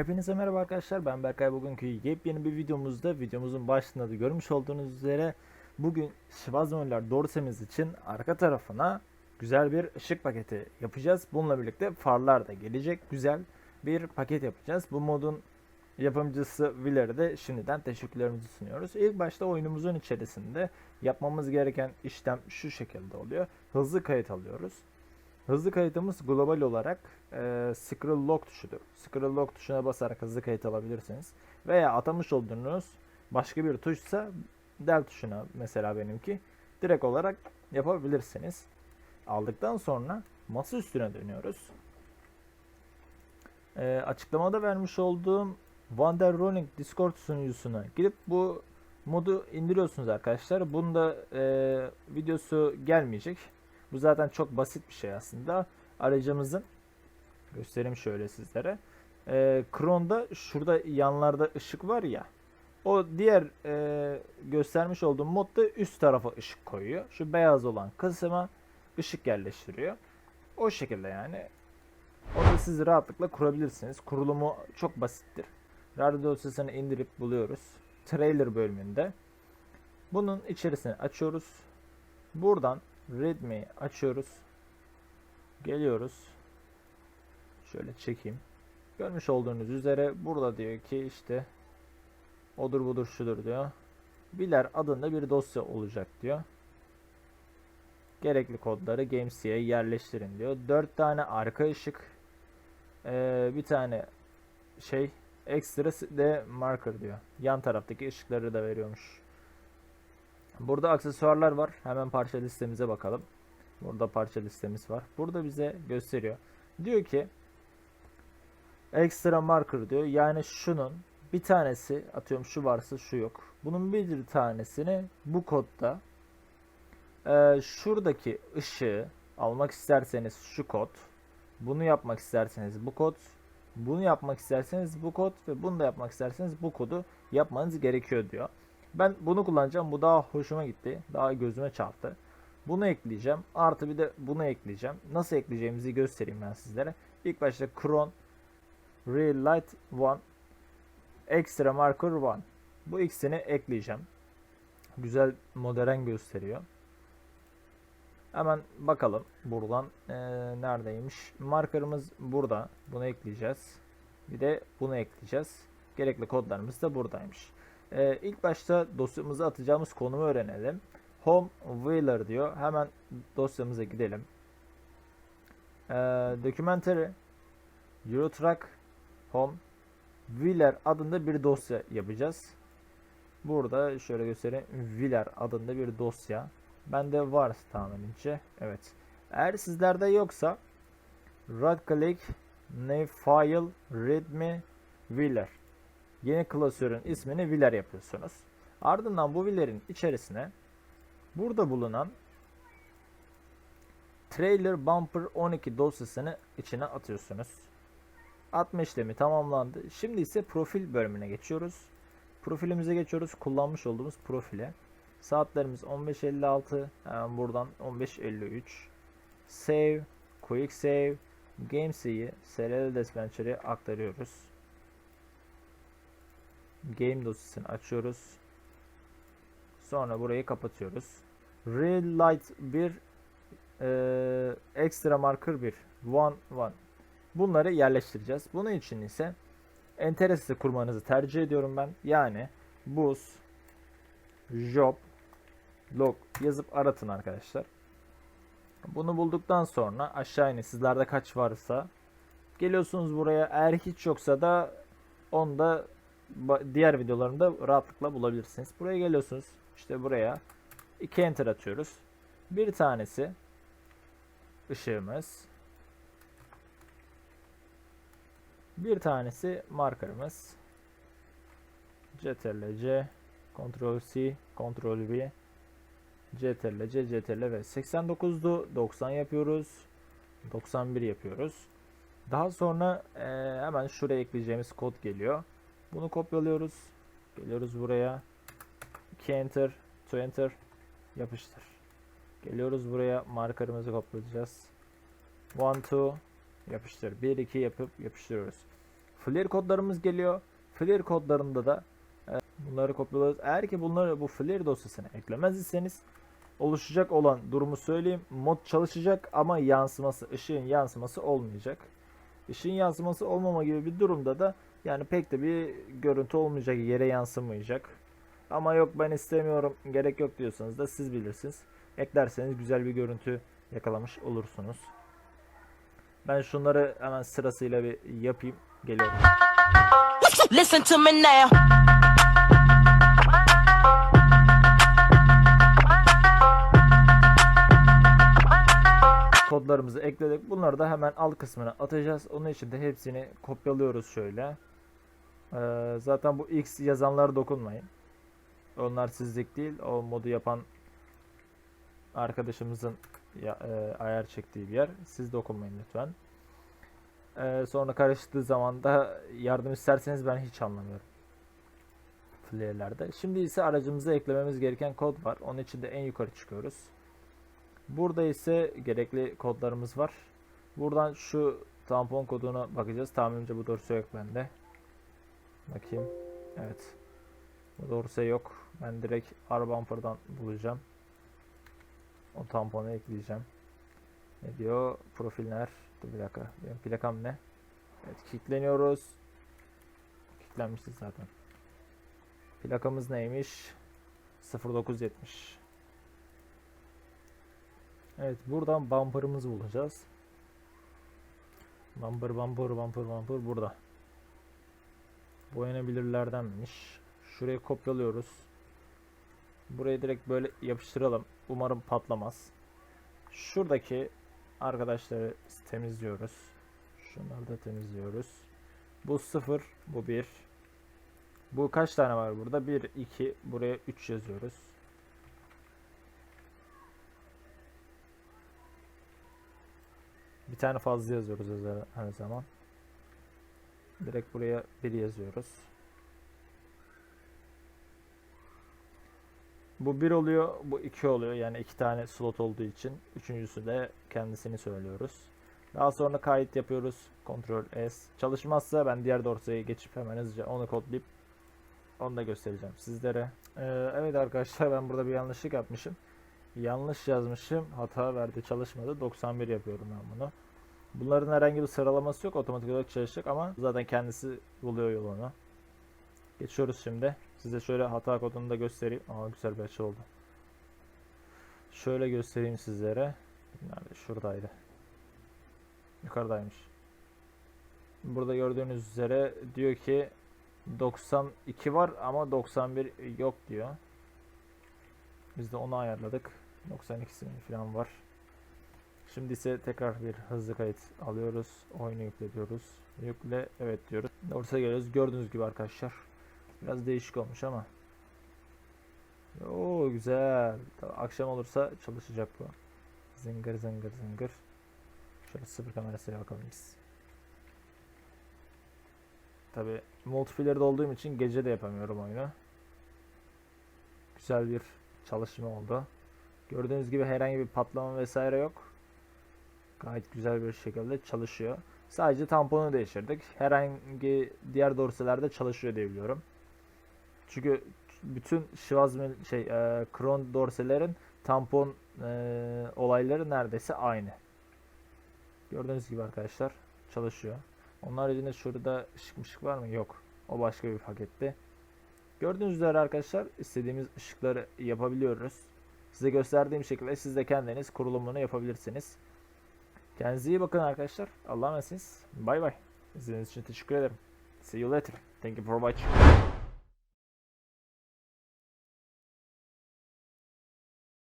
Hepinize merhaba arkadaşlar ben Berkay bugünkü yepyeni bir videomuzda videomuzun başında da görmüş olduğunuz üzere bugün Schwarzmüller Dorsemiz için arka tarafına güzel bir ışık paketi yapacağız. Bununla birlikte farlar da gelecek güzel bir paket yapacağız. Bu modun yapımcısı Willer'e de şimdiden teşekkürlerimizi sunuyoruz. İlk başta oyunumuzun içerisinde yapmamız gereken işlem şu şekilde oluyor. Hızlı kayıt alıyoruz. Hızlı kayıtımız global olarak e, Scroll Lock tuşudur. Scroll Lock tuşuna basarak hızlı kayıt alabilirsiniz. Veya atamış olduğunuz başka bir tuşsa Del tuşuna mesela benimki direkt olarak yapabilirsiniz. Aldıktan sonra masa üstüne dönüyoruz. E, açıklamada vermiş olduğum Wander Rolling Discord sunucusuna girip bu modu indiriyorsunuz arkadaşlar. Bunda e, videosu gelmeyecek. Bu zaten çok basit bir şey aslında. Aracımızın göstereyim şöyle sizlere. Ee, Kron'da şurada yanlarda ışık var ya. O diğer e, göstermiş olduğum modda üst tarafa ışık koyuyor. Şu beyaz olan kısma ışık yerleştiriyor. O şekilde yani. Onu siz rahatlıkla kurabilirsiniz. Kurulumu çok basittir. Radyo dosyasını indirip buluyoruz. Trailer bölümünde. Bunun içerisine açıyoruz. Buradan Readme'yi açıyoruz. Geliyoruz. Şöyle çekeyim. Görmüş olduğunuz üzere burada diyor ki işte odur budur şudur diyor. Biler adında bir dosya olacak diyor. Gerekli kodları GameC'ye yerleştirin diyor. 4 tane arka ışık, ee, bir tane şey ekstra de marker diyor. Yan taraftaki ışıkları da veriyormuş. Burada aksesuarlar var. Hemen parça listemize bakalım. Burada parça listemiz var. Burada bize gösteriyor. Diyor ki extra marker diyor. Yani şunun bir tanesi atıyorum şu varsa şu yok. Bunun bir tanesini bu kodda e, şuradaki ışığı almak isterseniz şu kod. Bunu yapmak isterseniz bu kod. Bunu yapmak isterseniz bu kod ve bunu da yapmak isterseniz bu kodu yapmanız gerekiyor diyor. Ben bunu kullanacağım. Bu daha hoşuma gitti. Daha gözüme çarptı. Bunu ekleyeceğim. Artı bir de bunu ekleyeceğim. Nasıl ekleyeceğimizi göstereyim ben sizlere. İlk başta Cron Real Light 1 Extra Marker 1 Bu ikisini ekleyeceğim. Güzel modern gösteriyor. Hemen bakalım buradan ee, neredeymiş. Markerımız burada. Bunu ekleyeceğiz. Bir de bunu ekleyeceğiz. Gerekli kodlarımız da buradaymış. Ee, ilk başta dosyamıza atacağımız konumu öğrenelim. Home Wheeler diyor. Hemen dosyamıza gidelim. Ee, documentary Eurotrack Home Wheeler adında bir dosya yapacağız. Burada şöyle göstereyim. Wheeler adında bir dosya. Bende var tahminimce. Evet. Eğer sizlerde yoksa right click new file readme Wheeler yeni klasörün ismini Wheeler yapıyorsunuz. Ardından bu Wheeler'in içerisine burada bulunan Trailer Bumper 12 dosyasını içine atıyorsunuz. Atma işlemi tamamlandı. Şimdi ise profil bölümüne geçiyoruz. Profilimize geçiyoruz. Kullanmış olduğumuz profile. Saatlerimiz 15.56. Hemen buradan 15.53. Save, Quick Save, GameC'yi Serial Dispenser'e aktarıyoruz. Game dosyasını açıyoruz. Sonra burayı kapatıyoruz. Real Light 1 e, Extra Marker 1 One One Bunları yerleştireceğiz. Bunun için ise Enteresi kurmanızı tercih ediyorum ben. Yani bus job log yazıp aratın arkadaşlar. Bunu bulduktan sonra aşağı inin. Sizlerde kaç varsa geliyorsunuz buraya. Eğer hiç yoksa da onda diğer videolarımda rahatlıkla bulabilirsiniz. Buraya geliyorsunuz. İşte buraya iki enter atıyoruz. Bir tanesi ışığımız. Bir tanesi markerımız. Ctrl C, Ctrl C, Ctrl V, Ctrl C, Ctrl V. 89'du, 90 yapıyoruz. 91 yapıyoruz. Daha sonra e, hemen şuraya ekleyeceğimiz kod geliyor. Bunu kopyalıyoruz. Geliyoruz buraya. 2 enter, 2 enter yapıştır. Geliyoruz buraya markerımızı kopyalayacağız. 1 2 yapıştır. 1 2 yapıp yapıştırıyoruz. Flare kodlarımız geliyor. Flare kodlarında da e, bunları kopyalıyoruz. Eğer ki bunları bu Flare dosyasına eklemez iseniz oluşacak olan durumu söyleyeyim. Mod çalışacak ama yansıması, ışığın yansıması olmayacak. Işığın yansıması olmama gibi bir durumda da yani pek de bir görüntü olmayacak, yere yansımayacak. Ama yok ben istemiyorum, gerek yok diyorsanız da siz bilirsiniz. Eklerseniz güzel bir görüntü yakalamış olursunuz. Ben şunları hemen sırasıyla bir yapayım. Geliyorum. Listen to me now. Kodlarımızı ekledik. Bunları da hemen alt kısmına atacağız. Onun için de hepsini kopyalıyoruz şöyle. Ee, zaten bu X yazanlara dokunmayın. Onlar sizlik değil. O modu yapan arkadaşımızın ya- e, ayar çektiği bir yer. Siz dokunmayın lütfen. Ee, sonra karıştığı zaman da yardım isterseniz ben hiç anlamıyorum. Flare'lerde. Şimdi ise aracımıza eklememiz gereken kod var. Onun için de en yukarı çıkıyoruz. Burada ise gerekli kodlarımız var. Buradan şu tampon koduna bakacağız. Tahminimce bu dorse yok bende. Bakayım. Evet. Bu dorse yok. Ben direkt R bumper'dan bulacağım. O tamponu ekleyeceğim. Ne diyor? Profiller. Dur bir dakika. Benim plakam ne? Evet, kilitleniyoruz. Kilitlenmişiz zaten. Plakamız neymiş? 0970. Evet buradan bumper'ımızı bulacağız. Bumper bumper bumper bumper burada. Boyanabilirlerdenmiş. Şurayı kopyalıyoruz. Burayı direkt böyle yapıştıralım. Umarım patlamaz. Şuradaki arkadaşları temizliyoruz. Şunları da temizliyoruz. Bu 0, bu 1. Bu kaç tane var burada? 1, 2, buraya 3 yazıyoruz. Tane fazla yazıyoruz her- zaman. Direkt buraya 1 yazıyoruz. Bu 1 oluyor, bu 2 oluyor. Yani iki tane slot olduğu için. Üçüncüsü de kendisini söylüyoruz. Daha sonra kayıt yapıyoruz. Ctrl S. Çalışmazsa ben diğer dorsayı geçip hemen hızlıca onu kodlayıp onu da göstereceğim sizlere. Ee, evet arkadaşlar ben burada bir yanlışlık yapmışım. Yanlış yazmışım. Hata verdi çalışmadı. 91 yapıyorum ben bunu. Bunların herhangi bir sıralaması yok. Otomatik olarak çalışacak ama zaten kendisi buluyor yolunu. Geçiyoruz şimdi. Size şöyle hata kodunu da göstereyim. Aa güzel bir açı oldu. Şöyle göstereyim sizlere. Nerede? Şuradaydı. Yukarıdaymış. Burada gördüğünüz üzere diyor ki 92 var ama 91 yok diyor. Biz de onu ayarladık. 92'si falan var. Şimdi ise tekrar bir hızlı kayıt alıyoruz. Oyunu yükle diyoruz. Yükle evet diyoruz. Ortaya geliyoruz. Gördüğünüz gibi arkadaşlar. Biraz değişik olmuş ama. Oo güzel. Akşam olursa çalışacak bu. Zıngır zıngır zıngır. Şöyle sıfır kamerasıyla bakalım biz. Tabi multiplayer'de olduğum için gece de yapamıyorum oyunu. Güzel bir çalışma oldu. Gördüğünüz gibi herhangi bir patlama vesaire yok. Gayet güzel bir şekilde çalışıyor. Sadece tamponu değiştirdik. Herhangi diğer dorselerde çalışıyor diye biliyorum. Çünkü bütün Schwarzman şey e, Kron dorselerin tampon e, olayları neredeyse aynı. Gördüğünüz gibi arkadaşlar çalışıyor. Onun haricinde şurada ışık mışık var mı? Yok. O başka bir paketti. Gördüğünüz üzere arkadaşlar istediğimiz ışıkları yapabiliyoruz. Size gösterdiğim şekilde siz de kendiniz kurulumunu yapabilirsiniz. Kendinize iyi bakın arkadaşlar. Allah'a emanetsiniz. Bay bay. İzlediğiniz için teşekkür ederim. See you later. Thank you for watching.